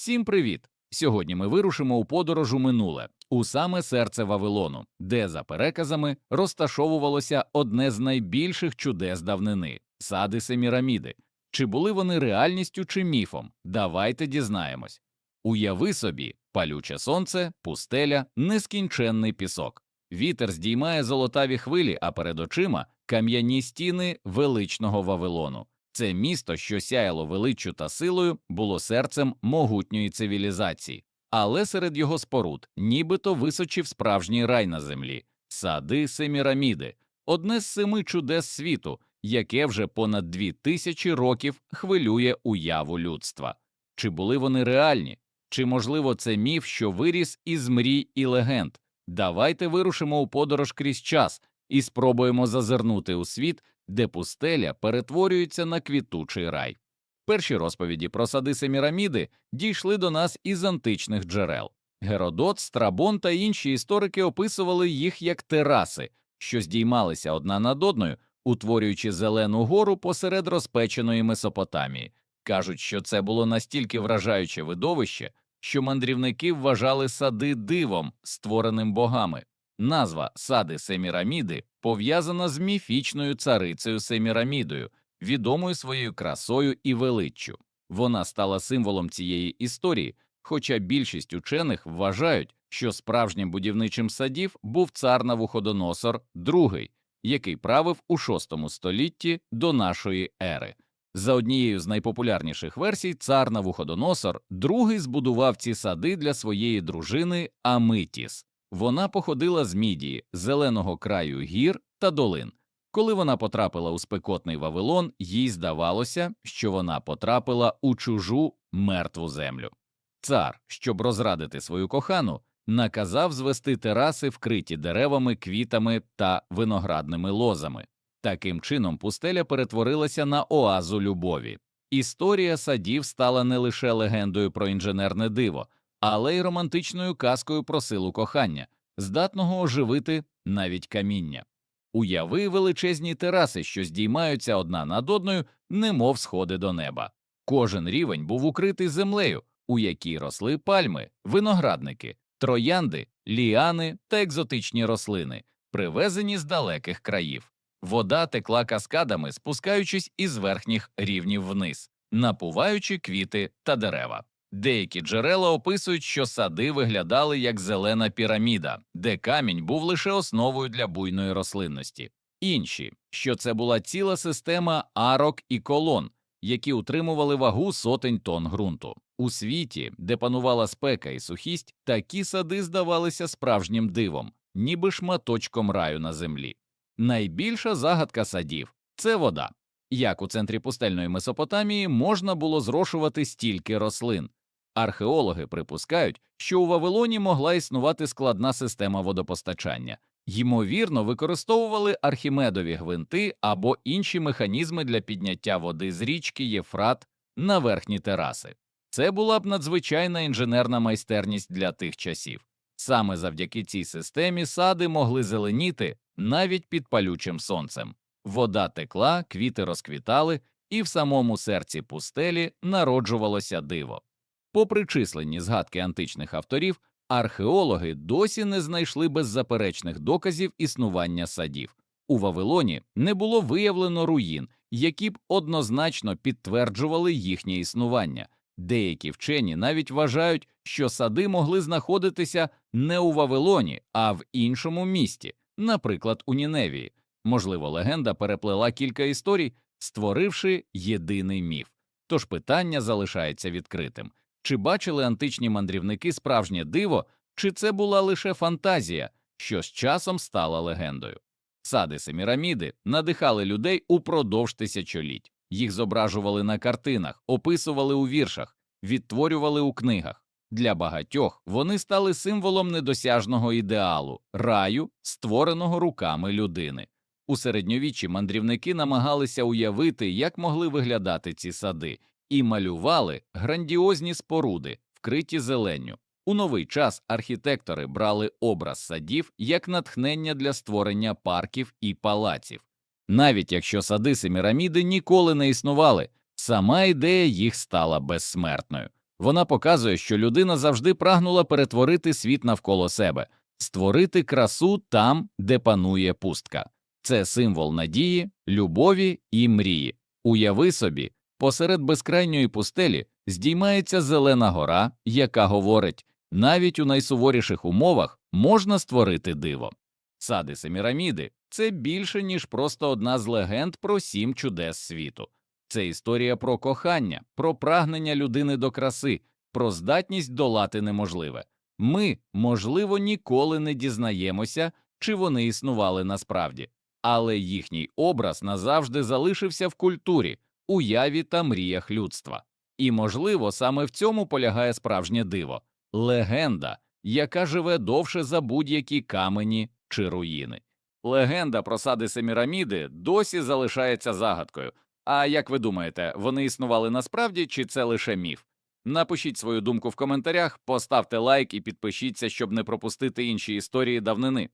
Всім привіт! Сьогодні ми вирушимо у подорож у минуле, у саме серце Вавилону, де, за переказами, розташовувалося одне з найбільших чудес давнини сади Семіраміди. Чи були вони реальністю чи міфом? Давайте дізнаємось. Уяви собі, палюче сонце, пустеля, нескінченний пісок. Вітер здіймає золотаві хвилі, а перед очима кам'яні стіни величного Вавилону. Це місто, що сяяло величчю та силою, було серцем могутньої цивілізації, але серед його споруд нібито височив справжній рай на землі сади Семіраміди, одне з семи чудес світу, яке вже понад дві тисячі років хвилює уяву людства. Чи були вони реальні? Чи можливо це міф, що виріс із мрій і легенд? Давайте вирушимо у подорож крізь час і спробуємо зазирнути у світ, де пустеля перетворюється на квітучий рай. Перші розповіді про сади Семіраміди дійшли до нас із античних джерел. Геродот, Страбон та інші історики описували їх як тераси, що здіймалися одна над одною, утворюючи зелену гору посеред розпеченої Месопотамії. Кажуть, що це було настільки вражаюче видовище, що мандрівники вважали сади дивом, створеним богами. Назва сади Семіраміди пов'язана з міфічною царицею Семірамідою, відомою своєю красою і величчю. Вона стала символом цієї історії, хоча більшість учених вважають, що справжнім будівничим садів був цар Навуходоносор II, який правив у VI столітті до нашої ери. За однією з найпопулярніших версій, цар Навуходоносор II збудував ці сади для своєї дружини Амитіс. Вона походила з мідії, зеленого краю гір та долин. Коли вона потрапила у спекотний Вавилон, їй здавалося, що вона потрапила у чужу мертву землю. Цар, щоб розрадити свою кохану, наказав звести тераси, вкриті деревами, квітами та виноградними лозами. Таким чином, пустеля перетворилася на оазу любові. Історія садів стала не лише легендою про інженерне диво, але й романтичною казкою про силу кохання, здатного оживити навіть каміння. Уяви величезні тераси, що здіймаються одна над одною, немов сходи до неба. Кожен рівень був укритий землею, у якій росли пальми, виноградники, троянди, ліани та екзотичні рослини, привезені з далеких країв. Вода текла каскадами, спускаючись із верхніх рівнів вниз, напуваючи квіти та дерева. Деякі джерела описують, що сади виглядали як зелена піраміда, де камінь був лише основою для буйної рослинності, інші, що це була ціла система арок і колон, які утримували вагу сотень тонн ґрунту. У світі, де панувала спека і сухість, такі сади здавалися справжнім дивом, ніби шматочком раю на землі. Найбільша загадка садів це вода. Як у центрі пустельної Месопотамії можна було зрошувати стільки рослин? Археологи припускають, що у Вавилоні могла існувати складна система водопостачання, ймовірно, використовували архімедові гвинти або інші механізми для підняття води з річки Єфрат на верхні тераси. Це була б надзвичайна інженерна майстерність для тих часів. Саме завдяки цій системі сади могли зеленіти навіть під палючим сонцем. Вода текла, квіти розквітали, і в самому серці пустелі народжувалося диво. Попри численні згадки античних авторів, археологи досі не знайшли беззаперечних доказів існування садів. У Вавилоні не було виявлено руїн, які б однозначно підтверджували їхнє існування. Деякі вчені навіть вважають, що сади могли знаходитися не у Вавилоні, а в іншому місті, наприклад, у Ніневії. Можливо, легенда переплела кілька історій, створивши єдиний міф. Тож питання залишається відкритим. Чи бачили античні мандрівники справжнє диво, чи це була лише фантазія, що з часом стала легендою? Сади Семіраміди надихали людей упродовж тисячоліть, їх зображували на картинах, описували у віршах, відтворювали у книгах. Для багатьох вони стали символом недосяжного ідеалу, раю, створеного руками людини. У середньовіччі мандрівники намагалися уявити, як могли виглядати ці сади, і малювали грандіозні споруди, вкриті зеленню. У новий час архітектори брали образ садів як натхнення для створення парків і палаців. Навіть якщо сади Семіраміди ніколи не існували, сама ідея їх стала безсмертною. Вона показує, що людина завжди прагнула перетворити світ навколо себе, створити красу там, де панує пустка. Це символ надії, любові і мрії. Уяви собі, посеред безкрайньої пустелі здіймається зелена гора, яка говорить навіть у найсуворіших умовах можна створити диво. Сади Семіраміди це більше, ніж просто одна з легенд про сім чудес світу. Це історія про кохання, про прагнення людини до краси, про здатність долати неможливе. Ми, можливо, ніколи не дізнаємося, чи вони існували насправді, але їхній образ назавжди залишився в культурі, уяві та мріях людства. І, можливо, саме в цьому полягає справжнє диво легенда, яка живе довше за будь-які камені чи руїни. Легенда про сади Семіраміди досі залишається загадкою. А як ви думаєте, вони існували насправді чи це лише міф? Напишіть свою думку в коментарях, поставте лайк і підпишіться, щоб не пропустити інші історії давнини.